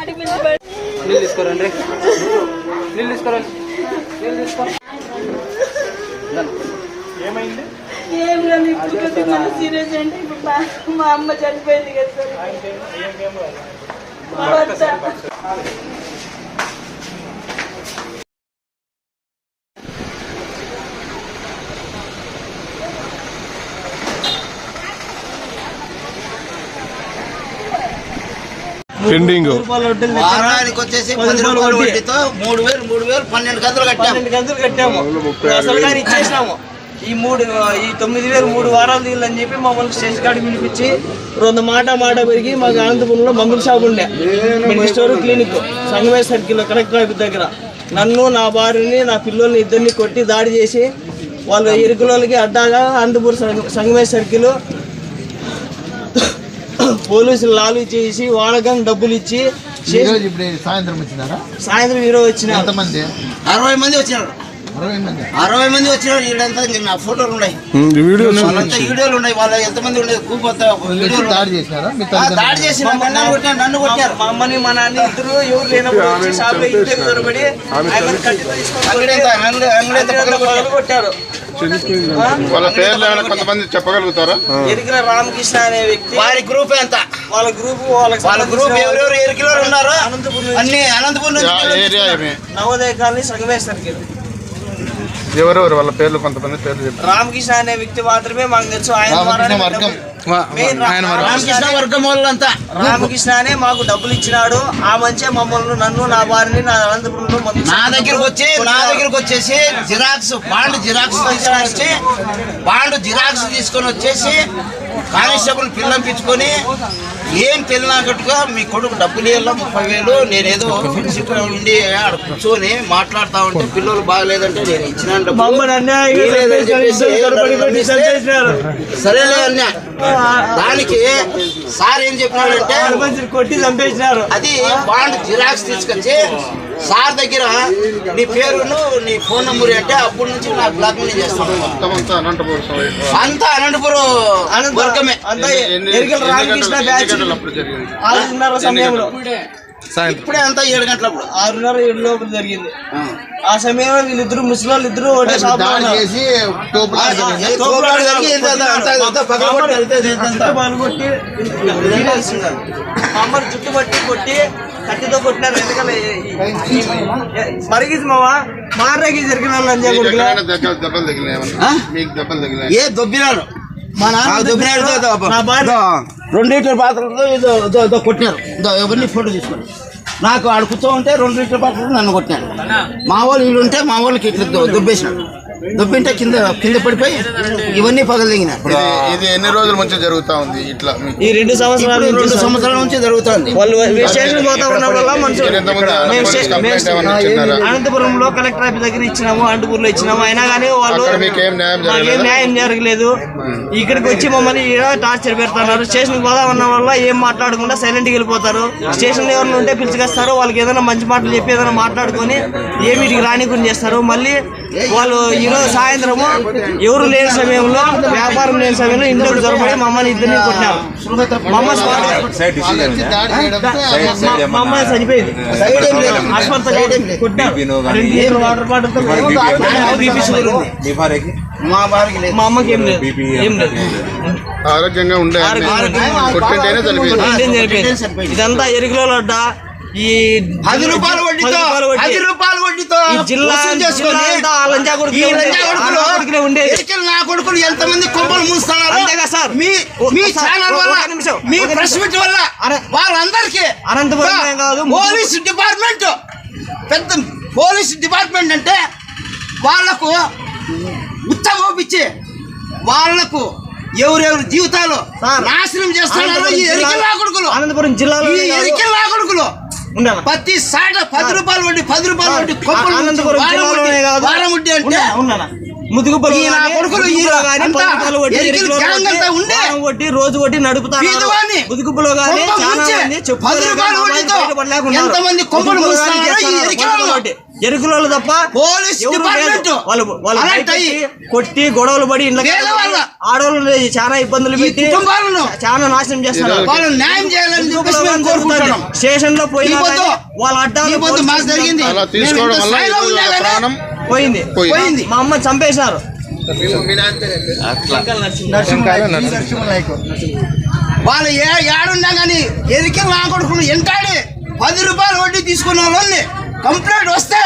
నీళ్ళు తీసుకోరండి. నీళ్ళు తీసుకోరండి నీళ్ళు తీసుకో. ఏమైంది? ఏం లేదు ఇప్పుడు మన సీరియస్ అంటే ఇప్పుడు మా మా అమ్మ చనిపోయింది కదా సార్ ఏం ఏం కాదు. మా భర్త పెండింగ్ వారానికి వచ్చేసి పది రూపాయల వడ్డీతో మూడు వేలు మూడు వేలు పన్నెండు గంటలు కట్టాము. పన్నెండు గంటలు కట్టాము. అసలు కానీ ఇచ్చేసినాము. ఈ మూడు ఈ తొమ్మిది వేలు మూడు వారాలు తీయాలని చెప్పి మమ్మల్ని స్టేషన్ కాడికి పిలిపించి రెండు మాట మాట పెరిగి మాకు అనంతపురంలో మందుల షాప్ ఉండే. Medical store clinic. సంగమే circle collector office దగ్గర. నన్ను నా భార్యని నా పిల్లల్ని ఇద్దరిని కొట్టి దాడి చేసి వాళ్ళు ఇరుకులకి అడ్డాగా అనంతపురం సంగ- సంగమే సర్కిల్ పోలీసులు లాలు చేసి వాళ్ళకం డబ్బులు ఇచ్చి ఇప్పుడు సాయంత్రం వచ్చినారా? సాయంత్రం ఈరోజు వచ్చిన ఎంతమంది? అరవై మంది వచ్చినారు. అరవై మంది? అరవై మంది వచ్చినారు. నా ఫోటోలు ఉన్నాయి. వీడియోలు ఉన్నాయి. వాళ్ళ ఎంతమంది ఉండేది కూపంతా వీడియోలు. దాడి చేసినారా? మీ ఆ, తల్లిదండ్రులు దాడి చేసి నా కన్నాలు కొట్టారు నన్ను కొట్టారు. మా అమ్మని మా నాన్న ఇద్దరు ఎవరు లేనప్పుడు షాప్లో ఇంటికి దొరబడి అంగడి ఎంత అంగడి ఎంత కొట్టారు వాళ్ళ పేర్లు ఏమైనా కొంతమంది చెప్పగలుగుతారా? ఎరిగిన రామకృష్ణ అనే వ్యక్తి. వారి గ్రూప్ ఎంత? వాళ్ళ గ్రూప్ వాళ్ళ గ్రూప్ ఎవరెవరు? ఎరికిలో ఉన్నారో? అనంతపురం అన్ని అనంతపురం నుంచి నవోదయ కాలనీ సంగమేశ్వరికి. ఎవరెవరు? వాళ్ళ పేర్లు కొంతమంది పేర్లు రామకృష్ణ అనే వ్యక్తి మాత్రమే మాకు తెలుసు. ఆయన రామకృష్ణ ద్వారానే వర్గం. డబ్బులు- మెయిన్ రా- రామకృష్ణ అనే మాకు డబ్బులు ఇచ్చినాడు ఆ మంచే మమ్మల్ని నన్ను నా భార్యని నా అనంతపురంలో మందు నా దగ్గరకు వచ్చి నా దగ్గరకు వచ్చేసి జిరాక్స్ బాండ్ జిరాక్స్ తీసుకొని వచ్చి బాండ్ జిరాక్స్ తీసుకొని వచ్చేసి కానిస్టేబుల్ పిల్లంపించుకొని ఏం తెలియనట్టుగా మీ కొడుకు డబ్బులు ఇవ్వాల? ముప్పై వేలు. నేనేదో ఫ్రెండ్షిప్ ఉండి ఆడ కూర్చొని మాట్లాడుతా ఉంటే పిల్లలు బాగలేదంటే నేను ఇచ్చిన. సరేలే అన్న దానికి సార్ ఏం చెప్పినాడంటే కొట్టి చంపేసినారు. అది బాండ్ జిరాక్స్ తీసుకొచ్చి సార్ దగ్గర నీ పేరును నీ ఫోన్ నంబర్ అంటే అప్పటి నుంచి నాకు బ్లాక్ మెయిల్ చేస్తాను మొత్తం అంతా అనంతపురం వర్గమే. రామకృష్ణ గంటలు- బ్యాచ్ ఎన్ని గంటలు అప్పుడు జరిగింది. ఆరున్నర సమయంలో. ఇప్పుడే. అంతా ఏడు గంటలప్పుడు. ఆరున్నర ఏడు లోపల జరిగింది ఆ సమయంలో వీళ్ళిద్దరు ముసలి ఇద్దరు ఒకటే షాప్ పగలగొట్టి. జుట్టు అమ్మని పట్టి కొట్టి కత్తితో కొట్టినారు వెనకాల మరిగిది మావా? మారగి జరిగిన వాళ్ళు ఏ దొబ్బినారు? మా నాన్న దొబ్బినారు దో- దో- నా భార్య పాత్రలతో కొట్టినారు. ఎవరిని ఫోటో తీసుకోండి. నాకు ఆడ కూర్చో ఉంటే రెండు లీటర్ పాత్రలు నన్ను కొట్టినారు మా వాళ్ళు వీళ్ళు ఉంటే మా వాళ్ళకి ఇట్లా దొబ్బేసినాడు. దొబ్బింటే కింద కింద పడిపోయి ఇవన్నీ పగలదిగినారు ఇది ఎన్ని రోజుల నుంచి జరుగుతా ఉంది ఇట్లా ఈ రెండు సంవత్సరాల రెండు సంవత్సరాల నుంచి జరుగుతుంది వాళ్ళు స్టేషన్ పోతా మనుషులు. ఏమన్నా ఇచ్చినారా? అనంతపురంలో కలెక్టర్ ఆఫీస్ దగ్గర ఇచ్చినాము అనంతపూర్లో ఇచ్చినాము. అయినా కానీ వాళ్ళు మీకేం న్యాయం జరగలేదా? న్యాయం జరగలేదు. ఇక్కడికి వచ్చి మమ్మల్ని టార్చర్ పెడుతున్నారు. స్టేషన్ పోదా ఉన్న వల్ల ఏం మాట్లాడకుండా సైలెంట్కి వెళ్ళిపోతారు. స్టేషన్ ఎవరిని ఉంటే పిలుచుకొస్తారు. వాళ్ళకి ఏదైనా మంచి మాటలు చెప్పి ఏదైనా మాట్లాడుకొని ఏ మీటికి రానికుండా చేస్తారు. మళ్ళీ వాళ్ళు ఈరోజు సాయంత్రము ఎవరు లేని సమయంలో వ్యాపారం లేని సమయంలో ఇంట్లోకి జరపడి మమ్మల్ని ఇద్దరిని కొట్టినారు. మా అమ్మ స్పాట్ వాళ్ళు వచ్చి దాడి చేయడంతో మా- మా అమ్మాయి చనిపోయింది. ఆసుపత్రి వాటర్ బాటిల్తో బీపీ షుగర్ ఉంది. మా వారికి? లేదు. మా అమ్మకి ఏం లేదు. ఏం లేదు. ఆరోగ్యంగా ఉండే ఇదంతా ఎరుకులో లడ్డ. ఈ పది రూపాయల వడ్డీతో పది రూపాయల వడ్డీతో ఈ జిల్లా చేసుకొని లంజా కొడుకులే ఈ కొడుకులు ఉండేది. ఎరికలు నా కొడుకులు ఎంతమంది కొమ్మలు మూస్తున్నారు అంతేగా సార్? మీ మీ ఛానల్ వల్ల మీ ప్రెస్. మీట్ వల్ల వాళ్ళందరికీ అనంతపురం కాదు, పోలీస్ డిపార్ట్మెంట్. పెద్ద పోలీస్ డిపార్ట్మెంట్ అంటే వాళ్ళకు ఉత్తమోపిచ్చి వాళ్ళకు ఎవరెవరి జీవితాలు నాశనం చేస్తున్నారు? ఈ ఎరికల నా కొడుకులు. అనంతపురం జిల్లాలో ఈ ఎరికల నా కొడుకులు. ఉండాలి ప్రతి సాట పది రూపాయలు వడ్డీ పది రూపాయలు వారం వారం వడ్డీ అంటే ఉన్నా- ఉన్నానా రూపాయలు వడ్డీ, ఎరికిలు రోజు వడ్డీ నడుపుతారు బీదవాణ్ణి. ముదుగుపులో గానీ కొంప చాలా ముంచే. మంది చెప్పుకోలేక పది రూపాయల మా వడ్డీతో వాళ్ళు బయటపడలేకున్నారు. ఎంతమంది కొంపలు ముదుగుపులో గానీ ముంచుతున్నారో ఈ చేస్తున్నారు. ఎరికిలోళ్ళు. ముదుగుపులో వడ్డీ. ఎరుకులోళ్ళు తప్ప. కొట్టి గొడవలు పడి ఇంట్లో. ఆడవాళ్ళు చాలా ఇబ్బందులు పెట్టి చాలా నాశనం న్యాయం చేయాలని కోరుకుంటున్నాం స్టేషన్లో వాళ్ళ అడ్డాలు మాకు జరిగింది. ప్రాణం పోయింది. మా అమ్మ చంపేసినారు వాళ్ళు ఏ ఏడున్నా కానీ ఎదికి నా కొడుకులు ఎంటాడి పది రూపాయలు వడ్డీ తీసుకున్న వాళ్ళని కంప్లైంట్ వస్తే